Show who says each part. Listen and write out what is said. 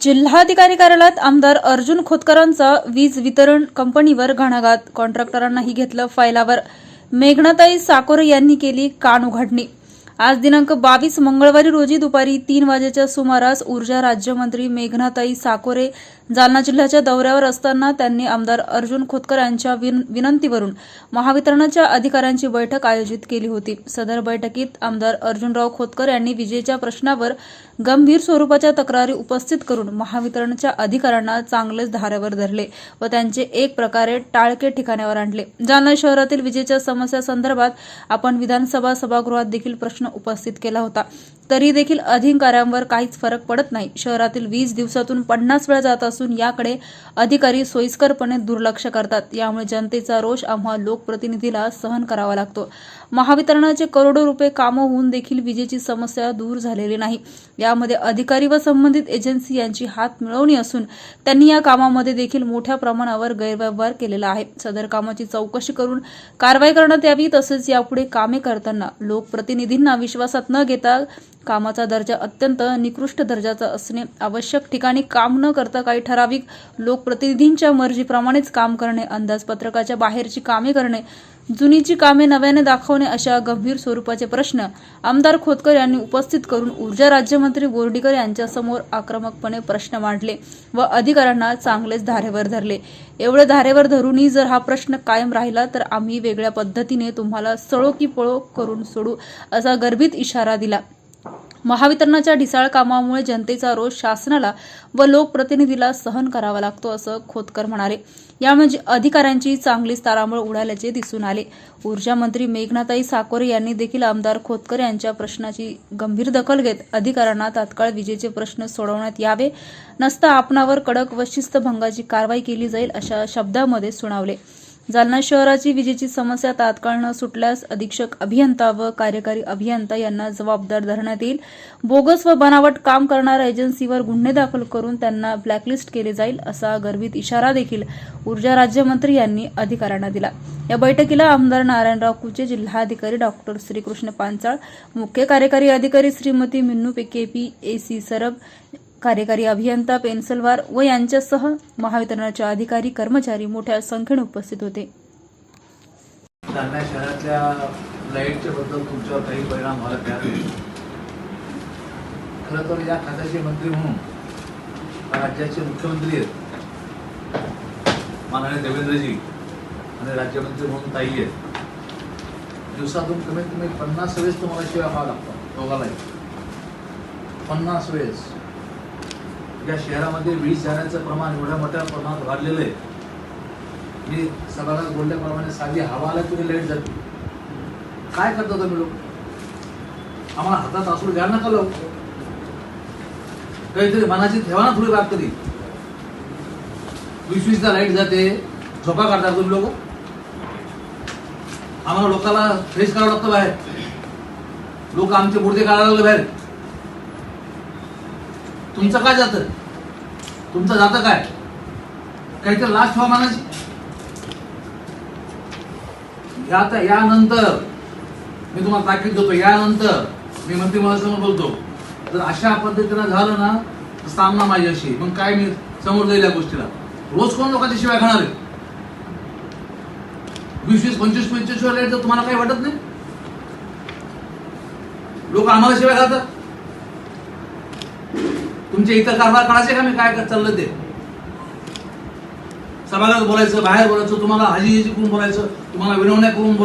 Speaker 1: जिल्हाधिकारी कार्यालयात आमदार अर्जुन खोतकरांचा वीज वितरण कंपनीवर घणाघात. कॉन्ट्रॅक्टरांनाही घेतलं फायलावर. मेघनाताई साकोरे यांनी केली कान उघडणी. आज दिनांक बावीस मंगळवारी रोजी दुपारी तीन वाजेच्या सुमारास ऊर्जा राज्यमंत्री मेघनाताई साकोरे जालना जिल्ह्याच्या दौऱ्यावर असताना त्यांनी आमदार अर्जुन खोतकर यांच्या विन- विनंतीवरून महावितरणाच्या अधिकाऱ्यांची बैठक आयोजित केली होती. सदर बैठकीत आमदार अर्जुनराव खोतकर यांनी विजेच्या प्रश्नावर गंभीर स्वरूपाच्या तक्रारी उपस्थित करून महावितरणच्या अधिकाऱ्यांना चांगलेच धारेवर धरले व त्यांचे एक प्रकारे टाळके ठिकाण्यावर आणले. जालना शहरातील विजेच्या समस्या संदर्भात आपण विधानसभा सभागृहात देखील प्रश्न उपस्थित केला होता. तरी देखील अधिकाऱ्यांवर काहीच फरक पडत नाही. शहरातील वीज दिवसातून पन्नास वेळा जात असून याकडे अधिकारी सोयीस्करपणे दुर्लक्ष करतात. यामुळे जनतेचा रोष आम्हा लोकप्रतिनिधीला सहन करावा लागतो. महावितरणाचे करोडो रुपये कामं होऊन देखील विजेची समस्या दूर झालेली नाही. यामध्ये अधिकारी व संबंधित एजन्सी यांची हात मिळवणी असून त्यांनी या कामामध्ये देखील मोठ्या प्रमाणावर गैरव्यवहार केलेला आहे. सदर कामाची चौकशी करून कारवाई करण्यात यावी तसेच यापुढे कामे करताना लोकप्रतिनिधींना विश्वासात न घेता कामाचा दर्जा अत्यंत निकृष्ट दर्जाचा असणे आवश्यक. ठिकाणी काम न करता काही ठराविक लोकप्रतिनिधींच्या मर्जीप्रमाणेच काम करणे अंदाजपत्रकाच्या बाहेरची कामे करणे जुनीची कामे नव्याने दाखवणे अशा गंभीर स्वरूपाचे प्रश्न आमदार खोतकर यांनी उपस्थित करून ऊर्जा राज्यमंत्री बोर्डीकर यांच्यासमोर आक्रमकपणे प्रश्न मांडले व अधिकाऱ्यांना चांगलेच धारेवर धरले. एवढे धारेवर धरूनही जर हा प्रश्न कायम राहिला तर आम्ही वेगळ्या पद्धतीने तुम्हाला सळो की पळो करून सोडू असा गर्भित इशारा दिला. महावितरणाच्या ढिसाळ कामामुळे जनतेचा रोष शासनाला व लोकप्रतिनिधीला सहन करावा लागतो असं खोतकर म्हणाले. यामुळे अधिकाऱ्यांची चांगलीच तारांबळ उडाल्याचे दिसून आले. ऊर्जा मंत्री मेघनाताई साकोरे यांनी देखील आमदार खोतकर यांच्या प्रश्नाची गंभीर दखल घेत अधिकाऱ्यांना तात्काळ विजेचे प्रश्न सोडवण्यात यावे नसता आपणावर कडक व शिस्तभंगाची कारवाई केली जाईल अशा शब्दामध्ये सुनावले. जालना शहराची विजेची समस्या तात्काळ न सुटल्यास अधीक्षक अभियंता व कार्यकारी अभियंता यांना जबाबदार धरण्यात येईल. बोगस व बनावट काम करणाऱ्या एजन्सीवर गुन्हे दाखल करून त्यांना ब्लॅकलिस्ट केले जाईल असा गर्भित इशारा देखील ऊर्जा राज्यमंत्री यांनी अधिकाऱ्यांना दिला. या बैठकीला आमदार नारायणराव कुचे जिल्हाधिकारी डॉक्टर श्रीकृष्ण पांचाळ मुख्य कार्यकारी अधिकारी Shrimati Minnu KP A C Sarab कार्यकारी अभियंता पेन्सलवार व यांच्यासह महावितरणाचे अधिकारी कर्मचारी मोठ्या संख्येने उपस्थित होते.
Speaker 2: खरं तर या खात्याचे मंत्री म्हणून राज्याचे मुख्यमंत्री आहेत. माननीय देवेंद्रजी आणि राज्यमंत्री म्हणून ताई आहेत. दिवसातून कमीत कमी पन्नास वेळेस तुम्हाला शिवाय व्हावं लागतं दोघालाही पन्नास वेळेस. या शहरामध्ये वीज जाण्याचं प्रमाण एवढ्या मोठ्या प्रमाणात वाढलेलं आहे. मी सभागृहात बोलल्याप्रमाणे साधी हवा आला तुम्ही लाइट जाते. काय करता तुम्ही लोक? आम्हाला हातात असू घ्या नका लोक. काहीतरी मनाची ठेवा ना थोडी बात तरी वीस वीसदा लाइट जाते. झोपा काढतात तुम्ही लोक? आम्हाला लोकाला फ्रेश करावं लागतं बाहेर. लोक आमचे मुर्दे काढायला लागले बाहेर. तुमचं काय जातं? तुमचं जातं काय? काहीतरी लास्ट व्हा मनाची या आता यानंतर मी तुम्हाला ताकीद देतो यानंतर मी मंत्रिमंडळासमोर बोलतो. जर अशा पद्धतीनं झालं ना तर सामना माझ्याशी. मग काय मी समोर जाईल या गोष्टीला? रोज कोण लोकांच्या शिवाय खाणार आहे? वीस वीस पंचवीस पंचवीस वेळा तर तुम्हाला काही वाटत नाही? लोक आम्हाला शिवाय खातात? तुमच्या इथं कारभार काढायचे का? मी काय चाललं ते? सभागृहात बोलायचं बाहेर बोलायचं तुम्हाला हजी हाजी करून बोलायचं तुम्हाला विनवण्या करून बोलायचं.